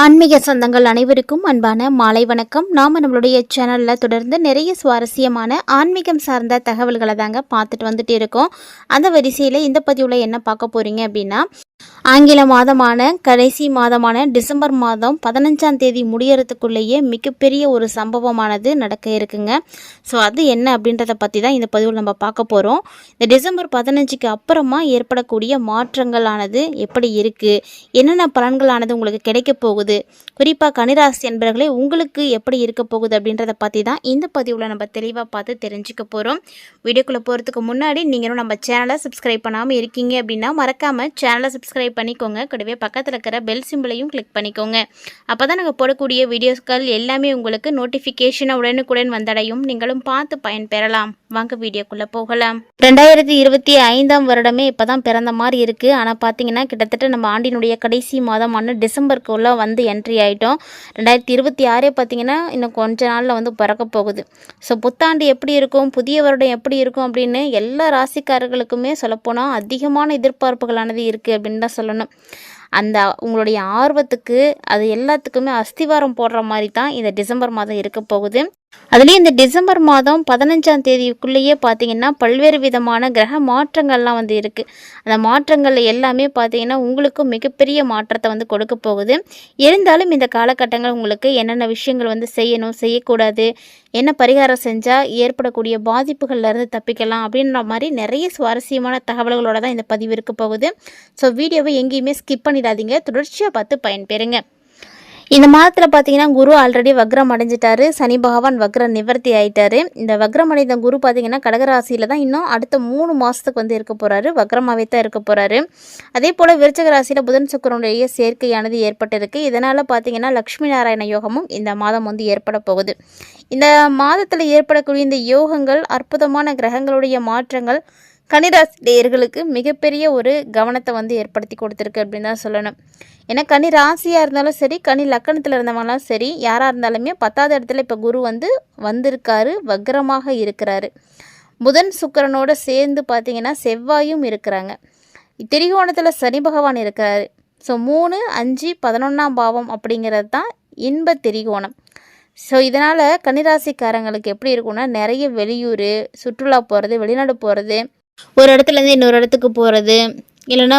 ஆன்மீக சொந்தங்கள் அனைவருக்கும் அன்பான மாலை வணக்கம். நாம் நம்மளுடைய சேனலில் தொடர்ந்து நிறைய சுவாரஸ்யமான ஆன்மீகம் சார்ந்த தகவல்களை தாங்க பார்த்துட்டு வந்துட்டு இருக்கோம். அந்த வரிசையில் இந்த பதிவில் என்ன பார்க்க போகிறீங்க அப்படின்னா ஆங்கில மாதமான கடைசி மாதமான டிசம்பர் மாதம் பதினஞ்சாம் தேதி முடியறதுக்குள்ளேயே மிகப்பெரிய ஒரு சம்பவமானது நடக்க இருக்குங்க. ஸோ அது என்ன அப்படின்றத பற்றி தான் இந்த பதிவில் நம்ம பார்க்க போகிறோம் இந்த டிசம்பர் பதினஞ்சுக்கு அப்புறமா ஏற்படக்கூடிய மாற்றங்களானது எப்படி இருக்குது என்னென்ன பலன்களானது உங்களுக்கு கிடைக்க போகுது? குறிப்பாக கனிராசி என்பர்களே உங்களுக்கு எப்படி இருக்க போகுது அப்படின்றத பற்றி தான் இந்த பதிவில் நம்ம தெளிவாக பார்த்து தெரிஞ்சுக்க போகிறோம் வீடியோக்குள்ளே போகிறதுக்கு முன்னாடி நீங்களும் நம்ம சேனலை சப்ஸ்கிரைப் பண்ணாமல் இருக்கீங்க அப்படின்னா மறக்காமல் சேனலை சப்ஸ்கிரைப் பண்ணிக்கோங்க. கூடவே பக்கத்தில் இருக்கிற பெல் சிம்பிளையும் கிளிக் பண்ணிக்கோங்க. அப்போ தான் நாங்கள் போடக்கூடிய வீடியோஸ்கள் எல்லாமே உங்களுக்கு நோட்டிஃபிகேஷனை உடனுக்குடன் வந்தடையும். நீங்களும் பார்த்து பயன்பெறலாம் வாங்க வீடியோக்குள்ளே போகலாம். ரெண்டாயிரத்தி இருபத்தி ஐந்தாம் வருடமே இப்போ தான் பிறந்த மாதிரி இருக்குது ஆனால் பார்த்தீங்கன்னா கிட்டத்தட்ட நம்ம ஆண்டினுடைய கடைசி மாதமான டிசம்பருக்குள்ளே வந்து வந்து என்ட்ரி ஆகிட்டோம் ரெண்டாயிரத்தி இருபத்தி ஆறே பார்த்தீங்கன்னா இன்னும் கொஞ்ச நாளில் வந்து பிறக்க போகுது. ஸோ புத்தாண்டு எப்படி இருக்கும்? புதிய வருடம் எப்படி இருக்கும் அப்படின்னு எல்லா ராசிக்காரர்களுக்குமே சொல்லப்போனால் அதிகமான எதிர்பார்ப்புகளானது இருக்குது அப்படின்னு தான் சொல்லணும். அந்த உங்களுடைய ஆர்வத்துக்கு அது எல்லாத்துக்குமே அஸ்திவாரம் போடுற மாதிரி தான் இந்த டிசம்பர் மாதம் இருக்க போகுது அதுலேயும் இந்த டிசம்பர் மாதம் பதினஞ்சாம் தேதிக்குள்ளேயே பார்த்தீங்கன்னா பல்வேறு விதமான கிரக மாற்றங்கள்லாம் வந்து இருக்குது அந்த மாற்றங்கள் எல்லாமே பார்த்தீங்கன்னா உங்களுக்கும் மிகப்பெரிய மாற்றத்தை வந்து கொடுக்க போகுது. இருந்தாலும் இந்த காலகட்டங்கள் உங்களுக்கு என்னென்ன விஷயங்கள் வந்து செய்யணும் செய்யக்கூடாது என்ன பரிகாரம் செஞ்சால் ஏற்படக்கூடிய பாதிப்புகள்லேருந்து தப்பிக்கலாம் அப்படின்ற மாதிரி நிறைய சுவாரஸ்யமான தகவல்களோட தான் இந்த பதிவு இருக்க போகுது. ஸோ வீடியோவை எங்கேயுமே ஸ்கிப் பண்ணிடாதீங்க. தொடர்ச்சியாக பார்த்து பயன்பெறுங்க. இந்த மாதத்தில் பார்த்தீங்கன்னா குரு ஆல்ரெடி வக்ரம் அடைஞ்சிட்டாரு. சனி பகவான் வக்ர நிவர்த்தி ஆயிட்டாரு. இந்த வக்ரம் அடைந்த குரு பார்த்தீங்கன்னா கடகராசியில் தான் இன்னும் அடுத்த மூணு மாதத்துக்கு வந்து இருக்க போகிறாரு வக்ரமாகவே தான் இருக்க போகிறாரு அதே போல் விருச்சக ராசியில் புதன் சுக்கரனுடைய சேர்க்கையானது ஏற்பட்டிருக்கு. இதனால் பார்த்தீங்கன்னா லக்ஷ்மி நாராயண யோகமும் இந்த மாதம் வந்து ஏற்பட போகுது. இந்த மாதத்தில் ஏற்படக்கூடிய இந்த யோகங்கள் அற்புதமான கிரகங்களுடைய மாற்றங்கள் கன்னிராசி நேயர்களுக்கு மிகப்பெரிய ஒரு கவனத்தை வந்து ஏற்படுத்தி கொடுத்துருக்கு அப்படின்னு தான் சொல்லணும். ஏன்னா கனி ராசியாக இருந்தாலும் சரி கனி லக்கணத்தில் இருந்தவங்களாம் சரி யாராக இருந்தாலுமே பத்தாவது இடத்துல இப்போ குரு வந்து வந்திருக்காரு வக்ரமாக இருக்கிறாரு. புதன் சுக்கரனோட சேர்ந்து பார்த்திங்கன்னா செவ்வாயும் இருக்கிறாங்க. திரிகோணத்தில் சனி பகவான் இருக்கிறாரு. ஸோ மூணு அஞ்சு பதினொன்றாம் பாவம் அப்படிங்கிறது தான் இன்ப திரிகோணம். ஸோ இதனால் கன்னிராசிக்காரங்களுக்கு எப்படி இருக்கும்னா நிறைய வெளியூர் சுற்றுலா போகிறது வெளிநாடு போகிறது ஒரு இடத்துலேருந்து இன்னொரு இடத்துக்கு போகிறது இல்லைன்னா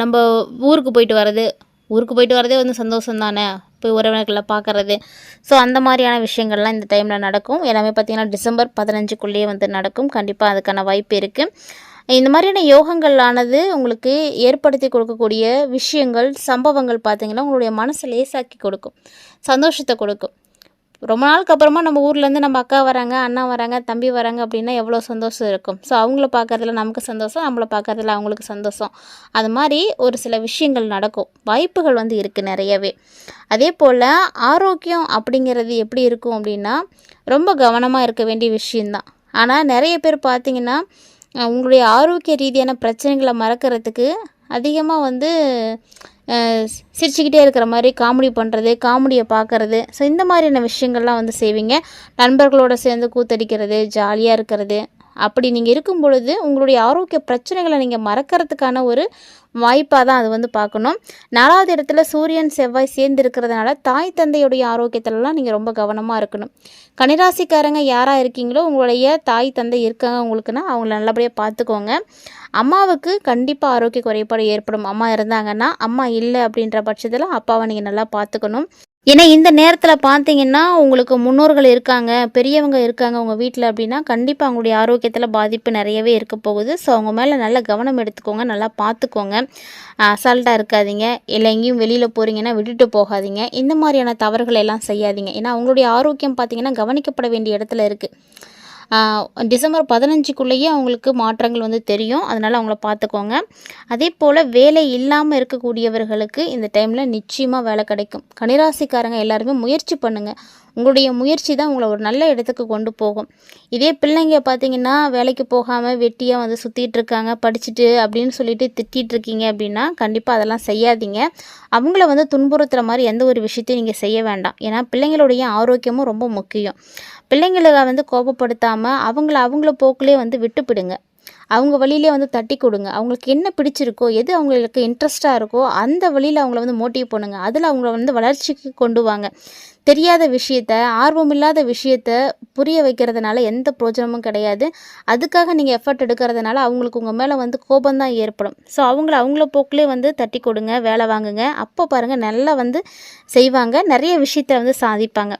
நம்ம ஊருக்கு போயிட்டு வர்றது. ஊருக்கு போயிட்டு வரதே வந்து சந்தோஷம் தானே போய் உறவினர்களை பார்க்குறது. ஸோ அந்த மாதிரியான விஷயங்கள்லாம் இந்த டைமில் நடக்கும். எல்லாமே பார்த்திங்கன்னா டிசம்பர் பதினஞ்சுக்குள்ளேயே வந்து நடக்கும். கண்டிப்பாக அதுக்கான வாய்ப்பு இருக்குது இந்த மாதிரியான யோகங்களானது உங்களுக்கு ஏற்படுத்தி கொடுக்கக்கூடிய விஷயங்கள் சம்பவங்கள் பார்த்திங்கன்னா உங்களுடைய மனசை லேசாக்கி கொடுக்கும். சந்தோஷத்தை கொடுக்கும். ரொம்ப நாளுக்கு அப்புறமா நம்ம ஊர்லேருந்து நம்ம அக்கா வராங்க அண்ணா வராங்க தம்பி வராங்க அப்படின்னா எவ்வளோ சந்தோஷம் இருக்கும். ஸோ அவங்கள பார்க்குறதுல நமக்கு சந்தோஷம் நம்மளை பார்க்குறதுல அவங்களுக்கு சந்தோஷம். அது மாதிரி ஒரு சில விஷயங்கள் நடக்கும். வாய்ப்புகள் வந்து இருக்குது நிறையவே. அதே போல் ஆரோக்கியம் அப்படிங்கிறது எப்படி இருக்கும் அப்படின்னா ரொம்ப கவனமாக இருக்க வேண்டிய விஷயந்தான் ஆனால் நிறைய பேர் பார்த்திங்கன்னா உங்களுடைய ஆரோக்கிய ரீதியான பிரச்சனைகளை மறக்கிறதுக்கு அதிகமாக வந்து சிரிச்சுக்கிட்டே இருக்கிற மாதிரி காமெடி பண்ணுறது காமெடியை பார்க்குறது ஸோ இந்த மாதிரியான விஷயங்கள்லாம் வந்து செய்வீங்க. நண்பர்களோட சேர்ந்து கூத்தடிக்கிறது ஜாலியாக இருக்கிறது. அப்படி நீங்கள் இருக்கும் பொழுது உங்களுடைய ஆரோக்கிய பிரச்சனைகளை நீங்கள் மறக்கிறதுக்கான ஒரு வாய்ப்பாக தான் அது வந்து பார்க்கணும். நாலாவது இடத்துல சூரியன் செவ்வாய் சேர்ந்து இருக்கிறதுனால தாய் தந்தையுடைய ஆரோக்கியத்திலலாம் நீங்கள் ரொம்ப கவனமாக இருக்கணும். கனிராசிக்காரங்க யாராக இருக்கீங்களோ உங்களுடைய தாய் தந்தை இருக்காங்க உங்களுக்குன்னா அவங்கள நல்லபடியாக பார்த்துக்கோங்க. அம்மாவுக்கு கண்டிப்பாக ஆரோக்கிய குறைபாடு ஏற்படும். அம்மா இருந்தாங்கன்னா அம்மா இல்லை அப்படின்ற பட்சத்தில் அப்பாவை நீங்கள் நல்லா பார்த்துக்கணும். ஏன்னா இந்த நேரத்தில் பார்த்தீங்கன்னா உங்களுக்கு முன்னோர்கள் இருக்காங்க பெரியவங்க இருக்காங்க உங்கள் வீட்டில் அப்படின்னா கண்டிப்பாக அவங்களுடைய ஆரோக்கியத்தில் பாதிப்பு நிறையவே இருக்க போகுது. ஸோ அவங்க மேலே நல்ல கவனம் எடுத்துக்கோங்க நல்லா பார்த்துக்கோங்க அசால்ட்டாக இருக்காதீங்க. இல்லை எங்கேயும் வெளியில் போகிறீங்கன்னா விட்டுட்டு போகாதீங்க. இந்த மாதிரியான தவறுகள் எல்லாம் செய்யாதீங்க. ஏன்னா அவங்களுடைய ஆரோக்கியம் பார்த்தீங்கன்னா கவனிக்கப்பட வேண்டிய இடத்துல இருக்குது டிசம்பர் பதினஞ்சுக்குள்ளேயே அவங்களுக்கு மாற்றங்கள் வந்து தெரியும். அதனால் அவங்கள பார்த்துக்கோங்க. அதே போல் வேலை இல்லாமல் இருக்கக்கூடியவர்களுக்கு இந்த டைமில் நிச்சயமாக வேலை கிடைக்கும். கனிராசிக்காரங்க எல்லாருமே முயற்சி பண்ணுங்கள் உங்களுடைய முயற்சி தான் உங்களை ஒரு நல்ல இடத்துக்கு கொண்டு போகும். இதே பிள்ளைங்க பார்த்தீங்கன்னா வேலைக்கு போகாமல் வெட்டியாக வந்து சுற்றிட்டு இருக்காங்க படிச்சுட்டு அப்படின்னு சொல்லிட்டு திட்டிகிட்டு இருக்கீங்க அப்படின்னா கண்டிப்பாக அதெல்லாம் செய்யாதீங்க. அவங்கள வந்து துன்புறுத்துகிற மாதிரி எந்த ஒரு விஷயத்தையும் நீங்கள் செய்ய வேண்டாம். ஏன்னா பிள்ளைங்களுடைய ஆரோக்கியமும் ரொம்ப முக்கியம். பிள்ளைங்களை வந்து கோபப்படுத்தாமல் அவங்கள அவங்கள போக்குலேயே வந்து விட்டுப்பிடுங்க அவங்க வழியிலே வந்து தட்டி கொடுங்க. அவங்களுக்கு என்ன பிடிச்சிருக்கோ எது அவங்களுக்கு இன்ட்ரெஸ்ட்டாக இருக்கோ அந்த வழியில் அவங்கள வந்து மோட்டிவ் பண்ணுங்க. அதில் அவங்கள வந்து வளர்ச்சிக்கு கொண்டு வாங்க. தெரியாத விஷயத்த ஆர்வமில்லாத விஷயத்த புரிய வைக்கிறதுனால எந்த பிரோஜனமும் கிடையாது. அதுக்காக நீங்கள் எஃபர்ட் எடுக்கிறதுனால அவங்களுக்கு உங்கள் மேலே வந்து கோபந்தான் ஏற்படும். ஸோ அவங்கள அவங்கள போக்கிலே வந்து தட்டி கொடுங்க வேலை வாங்குங்க. அப்போ பாருங்கள் நல்லா வந்து செய்வாங்க. நிறைய விஷயத்த வந்து சாதிப்பாங்க.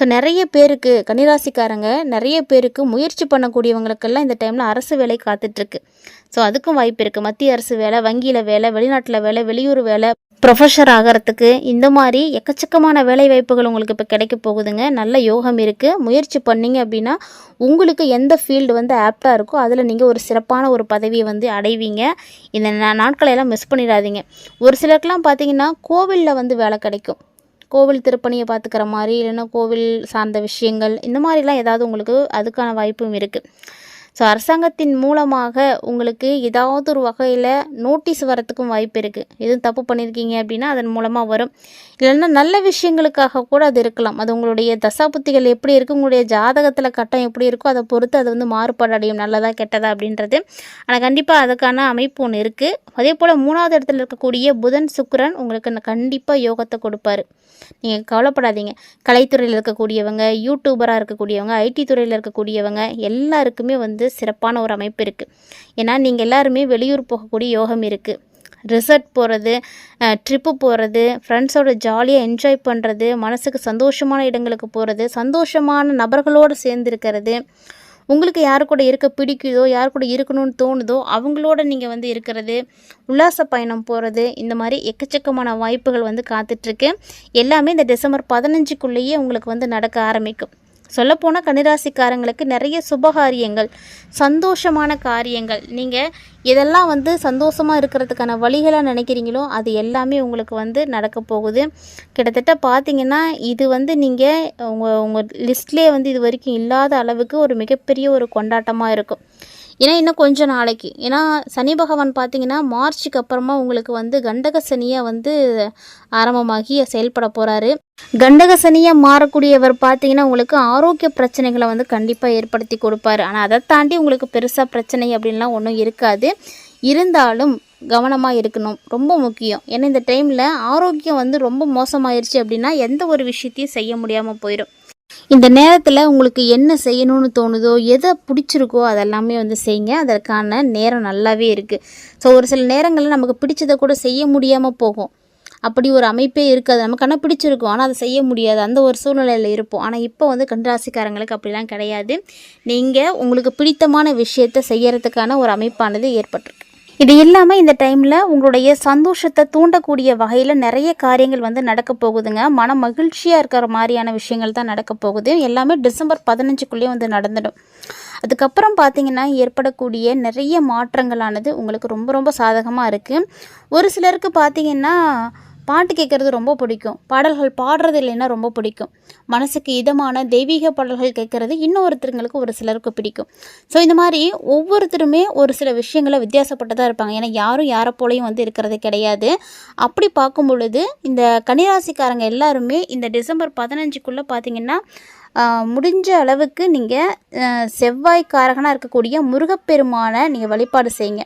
ஸோ நிறைய பேருக்கு கன்னிராசிக்காரங்க நிறைய பேருக்கு முயற்சி பண்ணக்கூடியவங்களுக்கெல்லாம் இந்த டைமில் அரசு வேலை காத்துட்ருக்கு. ஸோ அதுக்கும் வாய்ப்பு இருக்குது மத்திய அரசு வேலை வங்கியில் வேலை வெளிநாட்டில் வேலை வெளியூர் வேலை ப்ரொஃபஷர் ஆகிறதுக்கு இந்த மாதிரி எக்கச்சக்கமான வேலை வாய்ப்புகள் உங்களுக்கு இப்போ கிடைக்க போகுதுங்க. நல்ல யோகம் இருக்குது முயற்சி பண்ணீங்க அப்படின்னா உங்களுக்கு எந்த ஃபீல்டு வந்து ஆப்டாக இருக்கோ அதில் நீங்கள் ஒரு சிறப்பான ஒரு பதவியை வந்து அடைவீங்க. இந்த நா- நாட்களை எல்லாம் மிஸ் பண்ணிடாதீங்க. ஒரு சிலருக்கெலாம் பார்த்தீங்கன்னா கோவிலில் வந்து வேலை கிடைக்கும். கோவில் திருப்பணியை பார்த்துக்கிற மாதிரி இல்லைன்னா கோவில் சார்ந்த விஷயங்கள் இந்த மாதிரிலாம் ஏதாவது உங்களுக்கு அதுக்கான வாய்ப்பும் இருக்குது ஸோ அரசாங்கத்தின் மூலமாக உங்களுக்கு ஏதாவது ஒரு வகையில் நோட்டீஸ் வரத்துக்கும் வாய்ப்பு இருக்குது எதுவும் தப்பு பண்ணியிருக்கீங்க அப்படின்னா அதன் மூலமாக வரும். இல்லைன்னா நல்ல விஷயங்களுக்காக கூட அது இருக்கலாம். அது உங்களுடைய தசாபுத்திகள் எப்படி இருக்குது உங்களுடைய ஜாதகத்தில் கட்டம் எப்படி இருக்கோ அதை பொறுத்து அது வந்து மாறுபாடு அடையும். நல்லதா கெட்டதா அப்படின்றது. ஆனால் கண்டிப்பாக அதுக்கான அமைப்பு ஒன்று இருக்குது அதே போல் மூணாவது இடத்துல இருக்கக்கூடிய புதன் சுக்கரன் உங்களுக்கு கண்டிப்பாக யோகத்தை கொடுப்பாரு. நீங்கள் கவலைப்படாதீங்க. கலைத்துறையில் இருக்கக்கூடியவங்க யூடியூபராக இருக்கக்கூடியவங்க ஐடி துறையில் இருக்கக்கூடியவங்க எல்லாருக்குமே வந்து சிறப்பான ஒரு அமைப்பு இருக்குது ஏன்னா நீங்கள் எல்லாருமே வெளியூர் போகக்கூடிய யோகம் இருக்குது ரிசர்ட் போகிறது ட்ரிப்பு போகிறது ஃப்ரெண்ட்ஸோட ஜாலியாக என்ஜாய் பண்ணுறது மனசுக்கு சந்தோஷமான இடங்களுக்கு போகிறது சந்தோஷமான நபர்களோடு சேர்ந்துருக்கிறது. உங்களுக்கு யார் கூட இருக்க பிடிக்குதோ யார் கூட இருக்கணும்னு தோணுதோ அவங்களோட நீங்கள் வந்து இருக்கிறது உல்லாச பயணம் போகிறது இந்த மாதிரி எக்கச்சக்கமான வாய்ப்புகள் வந்து காத்துட்ருக்கு எல்லாமே இந்த டிசம்பர் பதினஞ்சுக்குள்ளேயே உங்களுக்கு வந்து நடக்க ஆரம்பிக்கும். சொல்லப்போனால் கன்னிராசிக்காரங்களுக்கு நிறைய சுபகாரியங்கள் சந்தோஷமான காரியங்கள். நீங்கள் எதெல்லாம் வந்து சந்தோஷமாக இருக்கிறதுக்கான வழிகளாக நினைக்கிறீங்களோ அது எல்லாமே உங்களுக்கு வந்து நடக்க போகுது. கிட்டத்தட்ட பார்த்தீங்கன்னா இது வந்து நீங்கள் உங்கள் உங்கள் லிஸ்ட்லேயே வந்து இது வரைக்கும் இல்லாத அளவுக்கு ஒரு மிகப்பெரிய ஒரு கொண்டாட்டமாக இருக்கும். ஏன்னா இன்னும் கொஞ்சம் நாளைக்கு. ஏன்னா சனி பகவான் பார்த்தீங்கன்னா மார்ச்சுக்கு அப்புறமா உங்களுக்கு வந்து கண்டக சனியாக வந்து ஆரம்பமாகி செயல்பட போகிறாரு கண்டக சனியாக மாறக்கூடியவர் பார்த்தீங்கன்னா உங்களுக்கு ஆரோக்கிய பிரச்சனைகளை வந்து கண்டிப்பாக ஏற்படுத்தி கொடுப்பாரு. ஆனால் அதை தாண்டி உங்களுக்கு பெருசாக பிரச்சனை அப்படின்லாம் ஒன்றும் இருக்காது. இருந்தாலும் கவனமாக இருக்கணும். ரொம்ப முக்கியம். ஏன்னா இந்த டைமில் ஆரோக்கியம் வந்து ரொம்ப மோசமாயிருச்சு அப்படின்னா எந்த ஒரு விஷயத்தையும் செய்ய முடியாமல் போயிடும் இந்த நேரத்தில் உங்களுக்கு என்ன செய்யணும்னு தோணுதோ எதை பிடிச்சிருக்கோ அதெல்லாமே வந்து செய்யுங்க. அதற்கான நேரம் நல்லாவே இருக்குது ஸோ ஒரு சில நேரங்களில் நமக்கு பிடிச்சதை கூட செய்ய முடியாமல் போகும். அப்படி ஒரு அமைப்பே இருக்காது. நமக்கு ஆனால் பிடிச்சிருக்கும். ஆனால் அதை செய்ய முடியாது. அந்த ஒரு சூழ்நிலையில் இருப்போம். ஆனால் இப்போ வந்து கன்றாசிக்காரங்களுக்கு அப்படிலாம் கிடையாது. நீங்கள் உங்களுக்கு பிடித்தமான விஷயத்தை செய்யறதுக்கான ஒரு அமைப்பானது ஏற்பட்டிருக்கு. இது இல்லாமல் இந்த டைமில் உங்களுடைய சந்தோஷத்தை தூண்டக்கூடிய வகையில் நிறைய காரியங்கள் வந்து நடக்க போகுதுங்க. மன மகிழ்ச்சியாக இருக்கிற மாதிரியான விஷயங்கள் தான் நடக்க போகுது. எல்லாமே டிசம்பர் பதினஞ்சுக்குள்ளேயே வந்து நடந்துடும். அதுக்கப்புறம் பார்த்தீங்கன்னா ஏற்படக்கூடிய நிறைய மாற்றங்களானது உங்களுக்கு ரொம்ப ரொம்ப சாதகமாக இருக்குது ஒரு சிலருக்கு பார்த்தீங்கன்னா பாட்டு கேட்குறது ரொம்ப பிடிக்கும். பாடல்கள் பாடுறது இல்லைன்னா ரொம்ப பிடிக்கும். மனசுக்கு இதமான தெய்வீக பாடல்கள் கேட்குறது இன்னொருத்தருங்களுக்கு ஒரு சிலருக்கு பிடிக்கும். ஸோ இந்த மாதிரி ஒவ்வொருத்தருமே ஒரு சில விஷயங்களை வித்தியாசப்பட்டதாக இருப்பாங்க. ஏன்னா யாரும் யாரை போலையும் வந்து இருக்கிறது கிடையாது. அப்படி பார்க்கும் பொழுது இந்த கனிராசிக்காரங்க எல்லாருமே இந்த டிசம்பர் பதினஞ்சுக்குள்ளே பார்த்தீங்கன்னா முடிஞ்ச அளவுக்கு நீங்கள் செவ்வாய்க்காரகனாக இருக்கக்கூடிய முருகப்பெருமானை நீங்கள் வழிபாடு செய்யுங்க.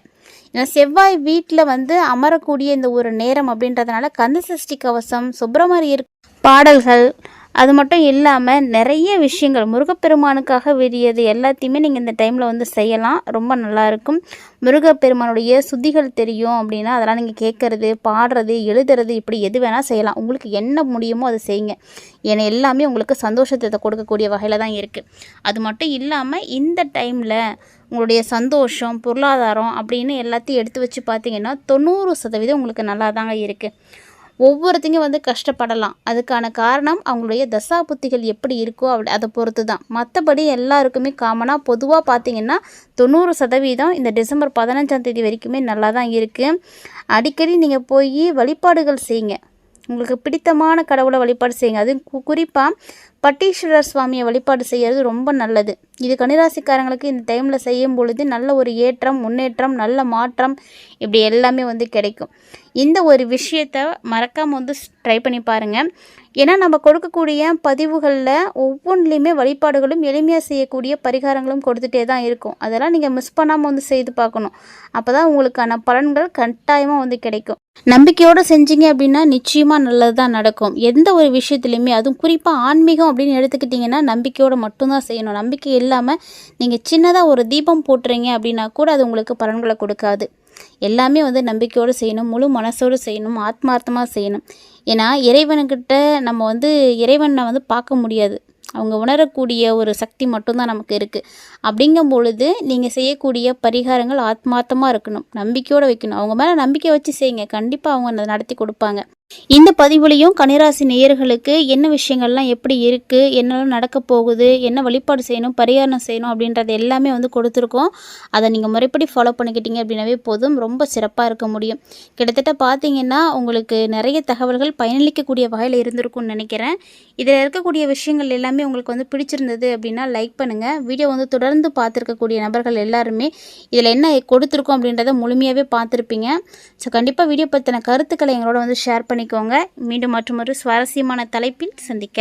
ஏன்னா செவ்வாய் வீட்டில் வந்து அமரக்கூடிய இந்த ஒரு நேரம் அப்படின்றதுனால கந்தசஷ்டி கவசம் சுப்பிரமணியர் பாடல்கள் அது மட்டும் இல்லாமல் நிறைய விஷயங்கள். முருகப்பெருமானுக்காக விரியது எல்லாத்தையுமே நீங்கள் இந்த டைமில் வந்து செய்யலாம். ரொம்ப நல்லாயிருக்கும் முருகப்பெருமானுடைய சுத்திகள் தெரியும் அப்படின்னா அதெல்லாம் நீங்கள் கேட்குறது பாடுறது எழுதுறது இப்படி எது வேணால் செய்யலாம். உங்களுக்கு என்ன முடியுமோ அதை செய்யுங்க. ஏன்னா எல்லாமே உங்களுக்கு சந்தோஷத்தை கொடுக்கக்கூடிய வகையில் தான் இருக்குது அது மட்டும் இல்லாமல் இந்த டைமில் உங்களுடைய சந்தோஷம் பொருளாதாரம் அப்படின்னு எல்லாத்தையும் எடுத்து வச்சு பார்த்தீங்கன்னா தொண்ணூறு சதவீதம் உங்களுக்கு நல்லா தாங்க இருக்குது ஒவ்வொருத்தையும் வந்து கஷ்டப்படலாம். அதுக்கான காரணம் அவங்களுடைய தசா புத்திகள் எப்படி இருக்கோ அப்படி அதை பொறுத்து தான் மற்றபடி எல்லாருக்குமே காமனாக பொதுவாக பார்த்தீங்கன்னா தொண்ணூறு சதவீதம் இந்த டிசம்பர் பதினஞ்சாம் தேதி வரைக்குமே நல்லா தான் இருக்குது அடிக்கடி நீங்கள் போய் வழிபாடுகள் செய்யுங்க. உங்களுக்கு பிடித்தமான கடவுளை வழிபாடு செய்யுங்க. அது குறிப்பாக பட்டீஸ்வரர் சுவாமியை வழிபாடு செய்கிறது ரொம்ப நல்லது. இது கன்னிராசிக்காரங்களுக்கு இந்த டைமில் செய்யும் பொழுது நல்ல ஒரு ஏற்றம் முன்னேற்றம் நல்ல மாற்றம் இப்படி எல்லாமே வந்து கிடைக்கும். இந்த ஒரு விஷயத்த மறக்காமல் வந்து ட்ரை பண்ணி பாருங்கள் ஏன்னா நம்ம கொடுக்கக்கூடிய பதிவுகளில் ஒவ்வொன்றிலையுமே வழிபாடுகளும் எளிமையாக செய்யக்கூடிய பரிகாரங்களும் கொடுத்துட்டே தான் இருக்கும். அதெல்லாம் நீங்கள் மிஸ் பண்ணாமல் வந்து செய்து பார்க்கணும். அப்போ தான் உங்களுக்கான பலன்கள் கட்டாயமாக வந்து கிடைக்கும். நம்பிக்கையோடு செஞ்சீங்க அப்படின்னா நிச்சயமாக நல்லது தான் நடக்கும். எந்த ஒரு விஷயத்துலையுமே அதுவும் குறிப்பாக ஆன்மீகம் அப்படின்னு எடுத்துக்கிட்டிங்கன்னா நம்பிக்கையோடு மட்டும்தான் செய்யணும். நம்பிக்கை இல்லாமல் நீங்கள் சின்னதாக ஒரு தீபம் போட்டுறீங்க அப்படின்னா கூட அது உங்களுக்கு பலன்களை கொடுக்காது. எல்லாமே வந்து நம்பிக்கையோடு செய்யணும் முழு மனசோடு செய்யணும் ஆத்மார்த்தமாக செய்யணும். ஏன்னா இறைவனுக்கிட்ட நம்ம வந்து இறைவனை வந்து பார்க்க முடியாது. அவங்க உணரக்கூடிய ஒரு சக்தி மட்டும்தான் நமக்கு இருக்குது அப்படிங்கும் பொழுது நீங்கள் செய்யக்கூடிய பரிகாரங்கள் ஆத்மார்த்தமாக இருக்கணும். நம்பிக்கையோடு வைக்கணும். அவங்க மேலே நம்பிக்கை வச்சு செய்யுங்க. கண்டிப்பாக அவங்க அதை நடத்தி கொடுப்பாங்க. இந்த பதிவுலையும் கன்னிராசி நேயர்களுக்கு என்ன விஷயங்கள்லாம் எப்படி இருக்குது என்னெல்லாம் நடக்க போகுது என்ன வழிபாடு செய்யணும் பரிகாரம் செய்யணும் அப்படின்றது எல்லாமே வந்து கொடுத்துருக்கோம். அதை நீங்கள் முறைப்படி ஃபாலோ பண்ணிக்கிட்டீங்க அப்படின்னாவே போதும். ரொம்ப சிறப்பாக இருக்க முடியும். கிட்டத்தட்ட பார்த்தீங்கன்னா உங்களுக்கு நிறைய தகவல்கள் பயனளிக்கக்கூடிய வகையில் இருந்திருக்கும்னு நினைக்கிறேன். இதில் இருக்கக்கூடிய விஷயங்கள் எல்லாமே உங்களுக்கு வந்து பிடிச்சிருந்தது அப்படின்னா லைக் பண்ணுங்கள் வீடியோ வந்து தொடர்ந்து பார்த்துருக்கக்கூடிய நபர்கள் எல்லாருமே இதில் என்ன கொடுத்துருக்கோம் அப்படின்றத முழுமையாகவே பார்த்துருப்பீங்க. ஸோ கண்டிப்பாக வீடியோ பற்றின கருத்துக்களை எங்களோட வந்து ஷேர் பண்ணிக்கோங்க. மீண்டும் மற்றொரு சுவாரஸ்யமான தலைப்பில் சந்திக்க